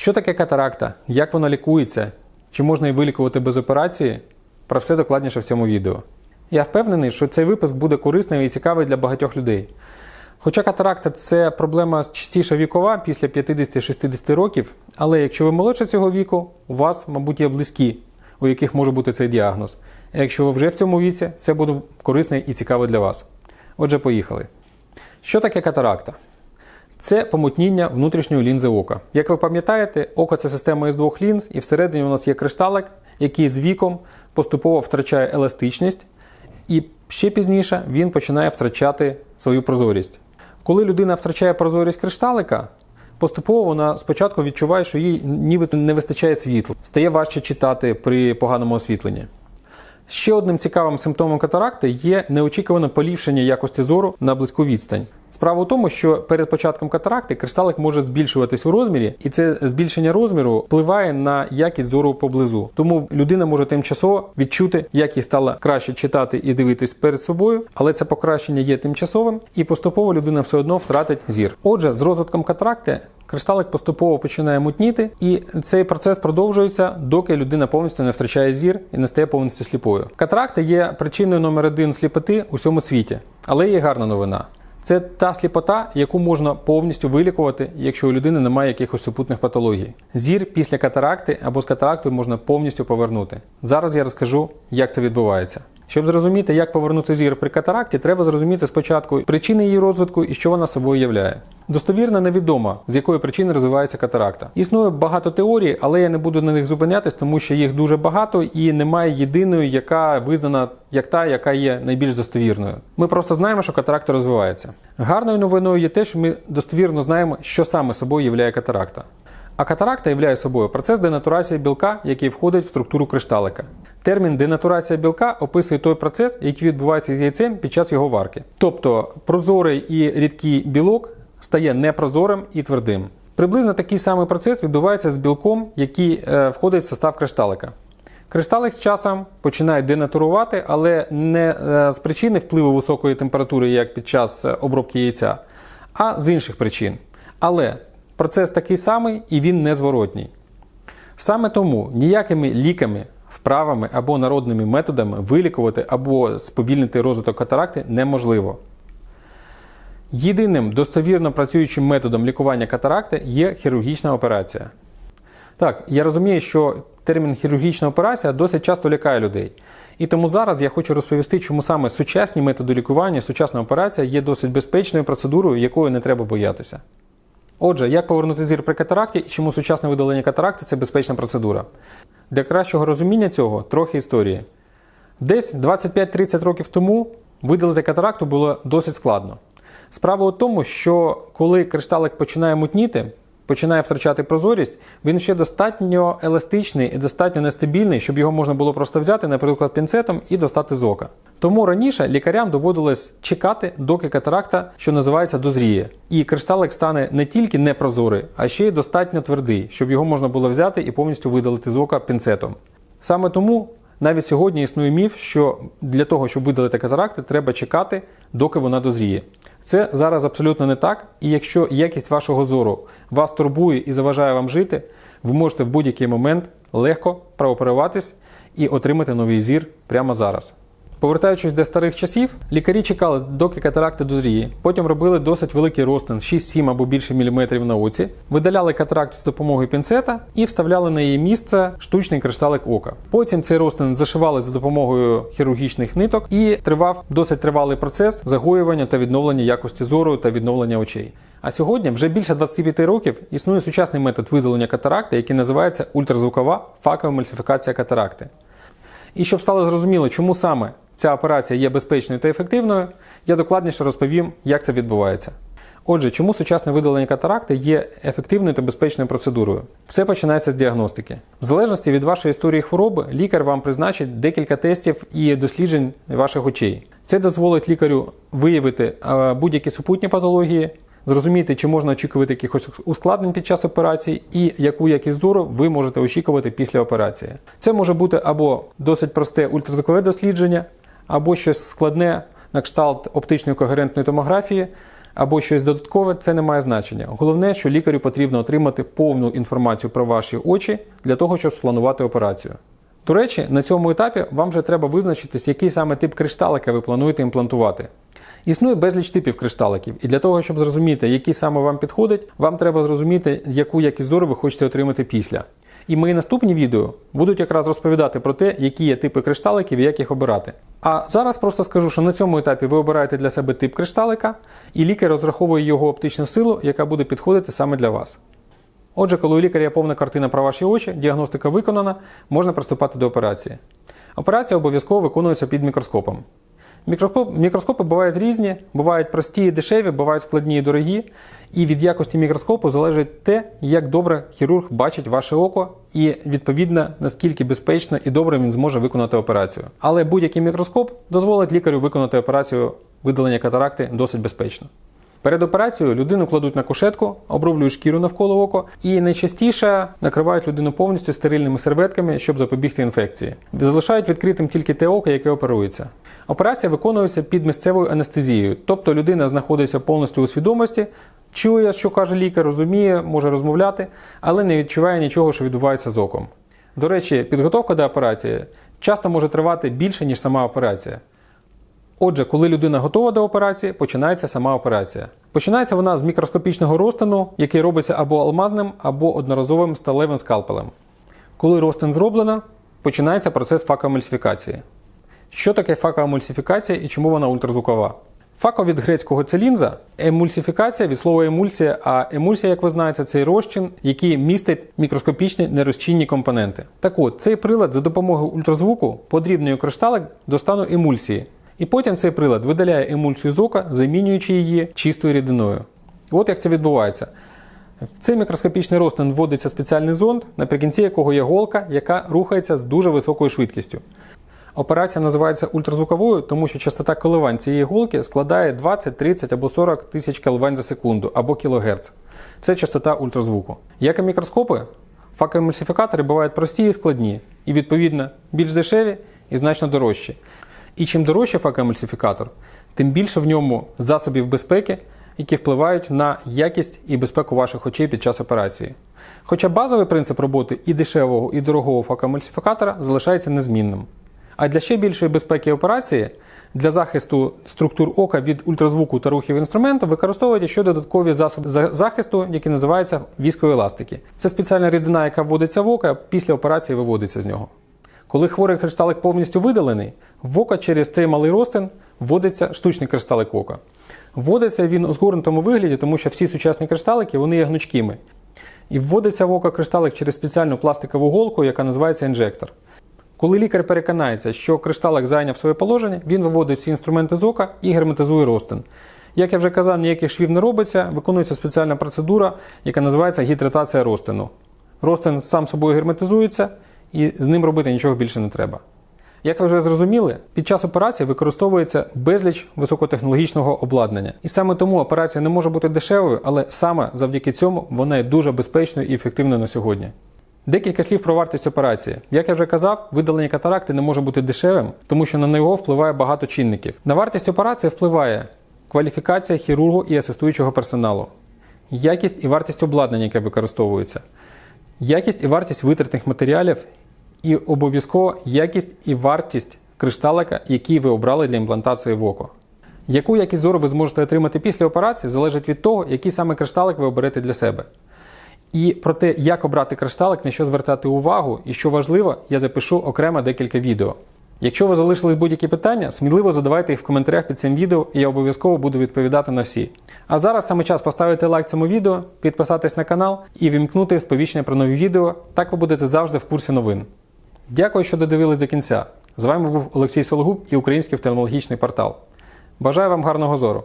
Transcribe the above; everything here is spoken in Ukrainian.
Що таке катаракта? Як вона лікується? Чи можна її вилікувати без операції? Про все докладніше в цьому відео. Я впевнений, що цей випуск буде корисним і цікавий для багатьох людей. Хоча катаракта це проблема частіше вікова після 50-60 років, але якщо ви молодше цього віку, у вас, мабуть, є близькі, у яких може бути цей діагноз. А якщо ви вже в цьому віці, це буде корисно і цікаво для вас. Отже, поїхали. Що таке катаракта? Це помутніння внутрішньої лінзи ока. Як ви пам'ятаєте, око це система із двох лінз, і всередині у нас є кришталик, який з віком поступово втрачає еластичність, і ще пізніше він починає втрачати свою прозорість. Коли людина втрачає прозорість кришталика, поступово вона спочатку відчуває, що їй нібито не вистачає світла, стає важче читати при поганому освітленні. Ще одним цікавим симптомом катаракти є неочікуване поліпшення якості зору на близьку відстань. Справа у тому, що перед початком катаракти кришталик може збільшуватись у розмірі, і це збільшення розміру впливає на якість зору поблизу. Тому людина може тимчасово відчути, як їй стало краще читати і дивитись перед собою, але це покращення є тимчасовим, і поступово людина все одно втратить зір. Отже, з розвитком катаракти кришталик поступово починає мутніти, і цей процес продовжується, доки людина повністю не втрачає зір і не стає повністю сліпою. Катаракта є причиною номер один сліпоти у всьому світі, але є гарна новина. Це та сліпота, яку можна повністю вилікувати, якщо у людини немає якихось супутних патологій. Зір після катаракти або з катарактою можна повністю повернути. Зараз я розкажу, як це відбувається. Щоб зрозуміти, як повернути зір при катаракті, треба зрозуміти спочатку причини її розвитку і що вона собою являє. Достовірно невідомо, з якої причини розвивається катаракта. Існує багато теорій, але я не буду на них зупинятись, тому що їх дуже багато і немає єдиної, яка визнана як та, яка є найбільш достовірною. Ми просто знаємо, що катаракта розвивається. Гарною новиною є те, що ми достовірно знаємо, що саме собою являє катаракта. А катаракта являє собою процес денатурації білка, який входить в структуру кришталика. Термін денатурація білка описує той процес, який відбувається з яйцем під час його варки. Тобто прозорий і рідкий білок стає непрозорим і твердим. Приблизно такий самий процес відбувається з білком, який е, входить в состав кришталика. Кришталик з часом починає денатурувати, але не е, з причини впливу високої температури, як під час е, обробки яйця, а з інших причин. Але процес такий самий і він незворотній. Саме тому ніякими ліками, вправами або народними методами вилікувати або сповільнити розвиток катаракти неможливо. Єдиним достовірно працюючим методом лікування катаракти є хірургічна операція. Так, я розумію, що термін хірургічна операція досить часто лякає людей. І тому зараз я хочу розповісти, чому саме сучасні методи лікування, сучасна операція є досить безпечною процедурою, якою не треба боятися. Отже, як повернути зір при катаракті і чому сучасне видалення катаракти це безпечна процедура? Для кращого розуміння цього трохи історії. Десь 25-30 років тому видалити катаракту було досить складно. Справа у тому, що коли кришталик починає мутніти, починає втрачати прозорість, він ще достатньо еластичний і достатньо нестабільний, щоб його можна було просто взяти, наприклад, пінцетом і достати з ока. Тому раніше лікарям доводилось чекати, доки катаракта, що називається, дозріє. І кришталик стане не тільки непрозорий, а ще й достатньо твердий, щоб його можна було взяти і повністю видалити з ока пінцетом. Саме тому навіть сьогодні існує міф, що для того, щоб видалити катаракти, треба чекати, доки вона дозріє. Це зараз абсолютно не так, і якщо якість вашого зору вас турбує і заважає вам жити, ви можете в будь-який момент легко прооперуватись і отримати новий зір прямо зараз. Повертаючись до старих часів, лікарі чекали, доки катаракта дозріє. Потім робили досить великий розтин 6-7 або більше міліметрів на оці, видаляли катаракту з допомогою пінцета і вставляли на її місце штучний кришталик ока. Потім цей розтин зашивали за допомогою хірургічних ниток і тривав досить тривалий процес загоювання та відновлення якості зору та відновлення очей. А сьогодні вже більше 25 років існує сучасний метод видалення катаракти, який називається ультразвукова факова емульсифікація катаракти. І щоб стало зрозуміло, чому саме ця операція є безпечною та ефективною, я докладніше розповім, як це відбувається. Отже, чому сучасне видалення катаракти є ефективною та безпечною процедурою? Все починається з діагностики. В залежності від вашої історії хвороби, лікар вам призначить декілька тестів і досліджень ваших очей. Це дозволить лікарю виявити е, будь-які супутні патології, зрозуміти, чи можна очікувати якихось ускладнень під час операції, і яку якість зору ви можете очікувати після операції. Це може бути або досить просте ультразвукове дослідження, або щось складне на кшталт оптичної когерентної томографії, або щось додаткове, це не має значення. Головне, що лікарю потрібно отримати повну інформацію про ваші очі для того, щоб спланувати операцію. До речі, на цьому етапі вам вже треба визначитись, який саме тип кришталика ви плануєте імплантувати. Існує безліч типів кришталиків, і для того, щоб зрозуміти, який саме вам підходить, вам треба зрозуміти, яку якість зору ви хочете отримати після. І мої наступні відео будуть якраз розповідати про те, які є типи кришталиків і як їх обирати. А зараз просто скажу, що на цьому етапі ви обираєте для себе тип кришталика, і лікар розраховує його оптичну силу, яка буде підходити саме для вас. Отже, коли у лікаря є повна картина про ваші очі, діагностика виконана, можна приступати до операції. Операція обов'язково виконується під мікроскопом. Мікроскоп, мікроскопи бувають різні, бувають прості і дешеві, бувають складні і дорогі. І від якості мікроскопу залежить те, як добре хірург бачить ваше око, і відповідно наскільки безпечно і добре він зможе виконати операцію. Але будь-який мікроскоп дозволить лікарю виконати операцію видалення катаракти досить безпечно. Перед операцією людину кладуть на кушетку, оброблюють шкіру навколо ока і найчастіше накривають людину повністю стерильними серветками, щоб запобігти інфекції. Залишають відкритим тільки те око, яке оперується. Операція виконується під місцевою анестезією, тобто людина знаходиться повністю у свідомості, чує, що каже лікар, розуміє, може розмовляти, але не відчуває нічого, що відбувається з оком. До речі, підготовка до операції часто може тривати більше, ніж сама операція. Отже, коли людина готова до операції, починається сама операція. Починається вона з мікроскопічного розтину, який робиться або алмазним, або одноразовим сталевим скальпелем. Коли розтин зроблено, починається процес факоемульсифікації. Що таке факоемульсифікація і чому вона ультразвукова? Фако від грецького це лінза, емульсифікація від слова емульсія, а емульсія, як ви знаєте, це розчин, який містить мікроскопічні нерозчинні компоненти. Так от, цей прилад за допомогою ультразвуку подрібнює кришталик до стану емульсії. І потім цей прилад видаляє емульсію з ока, замінюючи її чистою рідиною. От як це відбувається. В цей мікроскопічний розтин вводиться спеціальний зонд, наприкінці якого є голка, яка рухається з дуже високою швидкістю. Операція називається ультразвуковою, тому що частота коливань цієї голки складає 20, 30 або 40 тисяч коливань за секунду або кілогерц. Це частота ультразвуку. Як і мікроскопи, факоемульсифікатори бувають прості і складні, і відповідно більш дешеві і значно дорожчі. І чим дорожчий факоемульсифікатор, тим більше в ньому засобів безпеки, які впливають на якість і безпеку ваших очей під час операції. Хоча базовий принцип роботи і дешевого, і дорогого факоемульсифікатора залишається незмінним. А для ще більшої безпеки операції для захисту структур ока від ультразвуку та рухів інструменту використовують ще додаткові засоби захисту, які називаються віскоеластики. Це спеціальна рідина, яка вводиться в око, після операції виводиться з нього. Коли хворий кришталик повністю видалений, в око через цей малий розтин вводиться штучний кришталик ока. Вводиться він у згорнутому вигляді, тому що всі сучасні кришталики вони є гнучкими. І вводиться в око кришталик через спеціальну пластикову голку, яка називається інжектор. Коли лікар переконається, що кришталик зайняв своє положення, він виводить всі інструменти з ока і герметизує розтин. Як я вже казав, ніяких швів не робиться, виконується спеціальна процедура, яка називається гідратація розтину. Розтин сам собою герметизується, і з ним робити нічого більше не треба. Як ви вже зрозуміли, під час операції використовується безліч високотехнологічного обладнання. І саме тому операція не може бути дешевою, але саме завдяки цьому вона є дуже безпечною і ефективною на сьогодні. Декілька слів про вартість операції. Як я вже казав, видалення катаракти не може бути дешевим, тому що на нього впливає багато чинників. На вартість операції впливає кваліфікація хірургу і асистуючого персоналу, якість і вартість обладнання, яке використовується, якість і вартість витратних матеріалів, і обов'язково якість і вартість кришталика, який ви обрали для імплантації в око. Яку якість зору ви зможете отримати після операції, залежить від того, який саме кришталик ви оберете для себе. І про те, як обрати кришталик, на що звертати увагу і що важливо, я запишу окремо декілька відео. Якщо ви залишились будь-які питання, сміливо задавайте їх в коментарях під цим відео, і я обов'язково буду відповідати на всі. А зараз саме час поставити лайк цьому відео, підписатись на канал і вімкнути сповіщення про нові відео. Так ви будете завжди в курсі новин. Дякую, що додивились до кінця. З вами був Олексій Сологуб і Український офтальмологічний портал. Бажаю вам гарного зору!